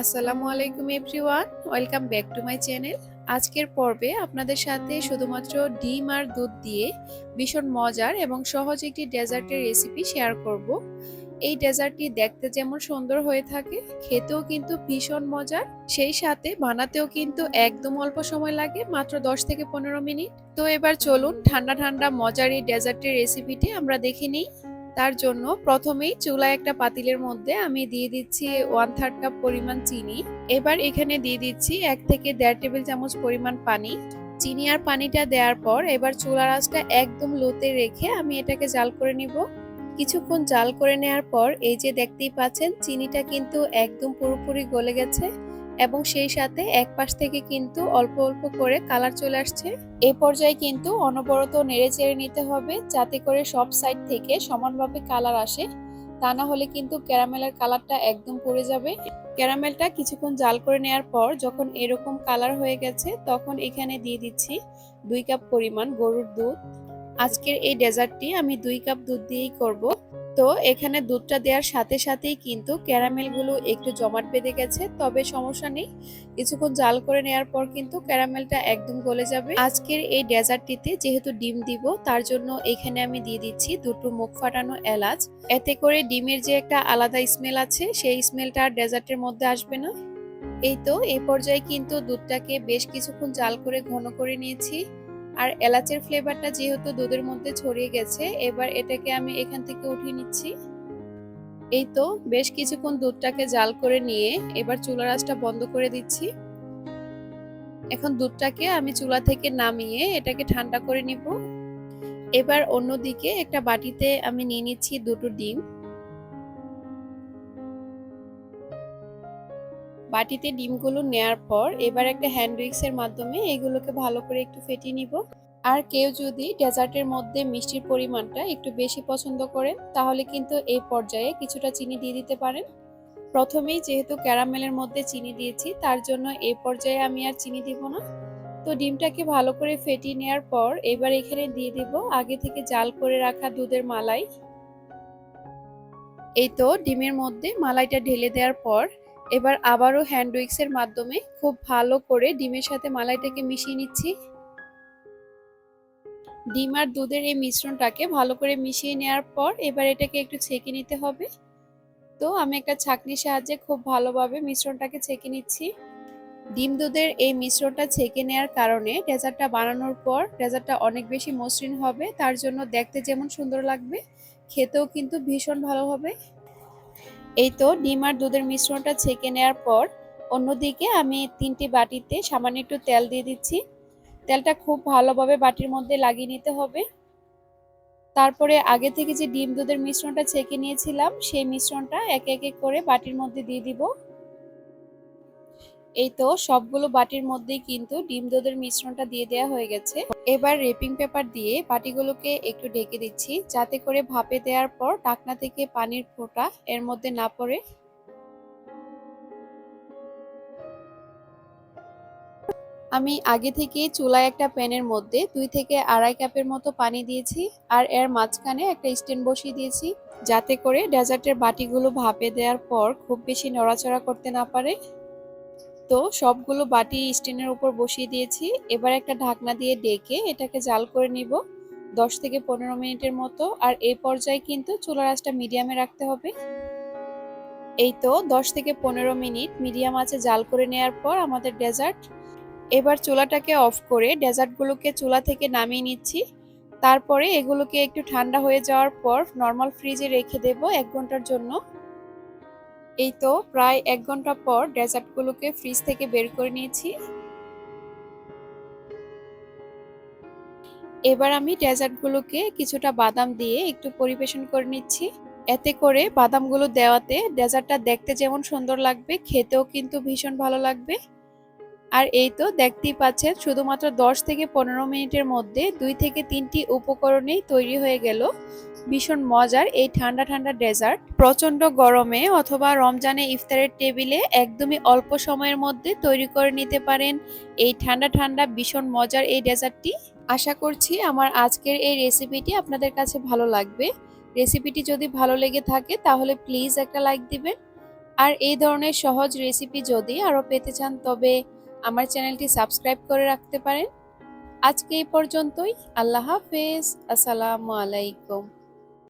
আসসালামু আলাইকুম everyone, welcome back to my channel. আজকের পর্বে আপনাদের সাথে শুধুমাত্র ডিম আর দুধ দিয়ে ভীষণ মজার এবং সহজ একটি ডেজার্টের রেসিপি শেয়ার করব। এই ডেজার্টটি দেখতে যেমন সুন্দর হয়ে থাকে, খেতেও কিন্তু ভীষণ মজার। সেই সাথে বানাতেও কিন্তু একদম অল্প সময় লাগে, মাত্র 10 থেকে পনেরো মিনিট। তো এবার চলুন ঠান্ডা ঠান্ডা মজার এই ডেজার্টের রেসিপিটি আমরা দেখে নিই। তার জন্য প্রথমেই চুলায় একটা পাতিলের মধ্যে আমি দিয়ে দিচ্ছি ওয়ান থার্ড কাপ পরিমাণ চিনি। এবার এখানে দিয়ে দিচ্ছি এক থেকে দেড় টেবিল চামচ পরিমাণ পানি। চিনি আর পানিটা দেওয়ার পর এবার চুলার আঁচটা একদম লোতে রেখে আমি এটাকে জাল করে নিব। কিছুক্ষণ জাল করে নেওয়ার পর এই যে দেখতেই পাচ্ছেন, চিনিটা কিন্তু একদম পুরোপুরি গলে গেছে। এবং সেই সাথে এক পাশ থেকে কিন্তু অল্প অল্প করে কালার চলে আসছে। এ পর্যায়ে কিন্তু অনবরত নেড়ে চেড়ে নিতে হবে যাতে করে সব সাইড থেকে সমানভাবে কালার আসে। তা না হলে কিন্তু ক্যারামেলের কালারটা একদম পড়ে যাবে। ক্যারামেলটা কিছুক্ষণ জাল করে নেওয়ার পর যখন এরকম কালার হয়ে গেছে তখন এখানে দিয়ে দিচ্ছি দুই কাপ পরিমাণ গরুর দুধ। আজকের এই ডেজার্টটি আমি দুই কাপ দুধ দিয়েই করব। তো এখানে দুধটা দেওয়ার সাথে সাথেই কিন্তু ক্যারামেলগুলো একটু জমাট বেঁধে গেছে, তবে সমস্যা নেই। কিছুক্ষণ জাল করে নেওয়ার পর কিন্তু ক্যারামেলটা একদম গলে যাবে। আজকের এই ডেজার্টটিতে যেহেতু ডিম দিব, তার জন্য এখানে আমি দিয়ে দিচ্ছি দুটো মুখ ফাটানো এলাচ। এতে করে ডিমের যে একটা আলাদা স্মেল আছে, সেই স্মেলটা আর ডেজার্টের মধ্যে আসবে না। এই তো এই পর্যায়ে কিন্তু দুধটাকে বেশ কিছুক্ষণ জাল করে ঘন করে নিয়েছি। আর এলাচের ফ্লেভারটা যেহেতু দুধের মধ্যে ছড়িয়ে গেছে, এবার এটাকে আমি এখান থেকে উঠিয়ে নিচ্ছি। এই তো, বেশ কিছুক্ষণ দুধটাকে জাল করে নিয়ে এবার চুলার আঁচটা বন্ধ করে দিচ্ছি। এখন দুধটাকে আমি চুলা থেকে নামিয়ে এটাকে ঠান্ডা করে নিব। এবার অন্যদিকে একটা বাটিতে আমি নিয়ে নিচ্ছি দুটো ডিম। বাটিতে ডিমগুলো নেয়ার পর এবার একটা হ্যান্ড উইক্সের মাধ্যমে এগুলোকে ভালো করে একটু ফেটিয়ে নিব। আর কেউ যদি ডেজার্টের মধ্যে মিষ্টির পরিমাণটা একটু বেশি পছন্দ করেন, তাহলে কিন্তু এই পর্যায়ে কিছুটা চিনি দিয়ে দিতে পারেন। প্রথমেই যেহেতু ক্যারামেলের মধ্যে চিনি দিয়েছি, তার জন্য এই পর্যায়ে আমি আর চিনি দিব না। তো ডিমটাকে ভালো করে ফেটিয়ে নেওয়ার পর এবার এখানে দিয়ে দিব আগে থেকে জাল করে রাখা দুধের মালাই। এই তো ডিমের মধ্যে মালাইটা ঢেলে দেওয়ার পর এবার আবারও হ্যান্ড উইক্সের মাধ্যমে খুব ভালো করে ডিমের সাথে মালাইটাকে মিশিয়ে নিচ্ছি। ডিম আর দুধের এই মিশ্রণটাকে ভালো করে মিশিয়ে নেওয়ার পর এবার এটাকে একটু ছেঁকে নিতে হবে। তো আমি একটা ছাঁকনির সাহায্যে খুব ভালোভাবে মিশ্রণটাকে ছেঁকে নিচ্ছি। ডিম দুধের এই মিশ্রণটা ছেঁকে নেওয়ার কারণে ডেজার্টটা বানানোর পর ডেজার্টটা অনেক বেশি মসৃণ হবে। তার জন্য দেখতে যেমন সুন্দর লাগবে, খেতেও কিন্তু ভীষণ ভালো হবে। এই তো ডিম আর দুধের মিশ্রণটা ছেঁকে নেওয়ার পর অন্যদিকে আমি তিনটি বাটিতে সামান্য একটু তেল দিয়ে দিচ্ছি। তেলটা খুব ভালোভাবে বাটির মধ্যে লাগিয়ে নিতে হবে। তারপরে আগে থেকে যে ডিম দুধের মিশ্রণটা ছেঁকে নিয়েছিলাম, সেই মিশ্রণটা একে একে করে বাটির মধ্যে দিয়ে দিব। এই তো সবগুলো বাটির মধ্যেই কিন্তু ডিম দুধের মিশ্রণটা দিয়ে দেওয়া হয়ে গেছে। এবার রেপিং পেপার দিয়ে বাটিগুলোকে একটু ঢেকে দিচ্ছি, যাতে করে ভাপে দেওয়ার পর টাকনা থেকে পানির ফোঁটা এর মধ্যে না পড়ে। আমি আগে থেকে চুলায় একটা প্যানের মধ্যে দুই থেকে আড়াই কাপের মতো পানি দিয়েছি আর এর মাঝখানে একটা স্ট্যান্ড বসিয়ে দিয়েছি, যাতে করে ডেজার্টের বাটিগুলো ভাপে দেওয়ার পর খুব বেশি নড়াচড়া করতে না পারে। তো সবগুলো বাটি স্ট্যান্ডের উপর বসিয়ে দিয়েছি। এবার একটা ঢাকনা দিয়ে ডেকে এটাকে জাল করে নিব দশ থেকে পনেরো মিনিটের মতো। আর এই পর্যায়ে কিন্তু চুলার আঁচটা মিডিয়ামে রাখতে হবে। এই তো দশ থেকে পনেরো মিনিট মিডিয়াম আছে জাল করে নেওয়ার পর আমাদের ডেজার্ট। এবার চুলাটাকে অফ করে ডেজার্টগুলোকে চুলা থেকে নামিয়ে নিচ্ছি। তারপরে এগুলোকে একটু ঠান্ডা হয়ে যাওয়ার পর নর্মাল ফ্রিজে রেখে দেব এক ঘণ্টার জন্য। এই তো, প্রায় এক ঘণ্টা পর ডেজার্টগুলোকে ফ্রিজ থেকে বের করে নিয়েছি। এবার আমি ডেজার্টগুলোকে কিছুটা বাদাম দিয়ে একটু পরিবেশন করে নিচ্ছি। এতে করে বাদামগুলো দেওয়াতে ডেজার্টটা দেখতে যেমন সুন্দর লাগবে, খেতেও কিন্তু ভীষণ ভালো লাগবে। আর এই তো দেখতেই পাচ্ছেন, শুধুমাত্র দশ থেকে পনেরো মিনিটের মধ্যে দুই থেকে তিনটি উপকরণেই তৈরি হয়ে গেল। ভীষণ মজার এই ঠান্ডা ঠান্ডা ডেজার্ট। প্রচণ্ড গরমে অথবা রমজানে ইফতারের টেবিলে একদমই অল্প সময়ের মধ্যে তৈরি করে নিতে পারেন। এই ঠান্ডা ঠান্ডা ভীষণ মজার এই ডেজার্টটি। আশা করছি আমার আজকের এই রেসিপিটি আপনাদের কাছে ভালো লাগবে। রেসিপিটি যদি ভালো লেগে থাকে তাহলে প্লিজ একটা লাইক দিবেন। আর এই ধরনের সহজ রেসিপি যদি আরও পেতে চান তবে আমার চ্যানেলটি সাবস্ক্রাইব করে রাখতে পারেন। আজকে এই পর্যন্তই। আল্লাহ হাফেজ। আসসালামু আলাইকুম।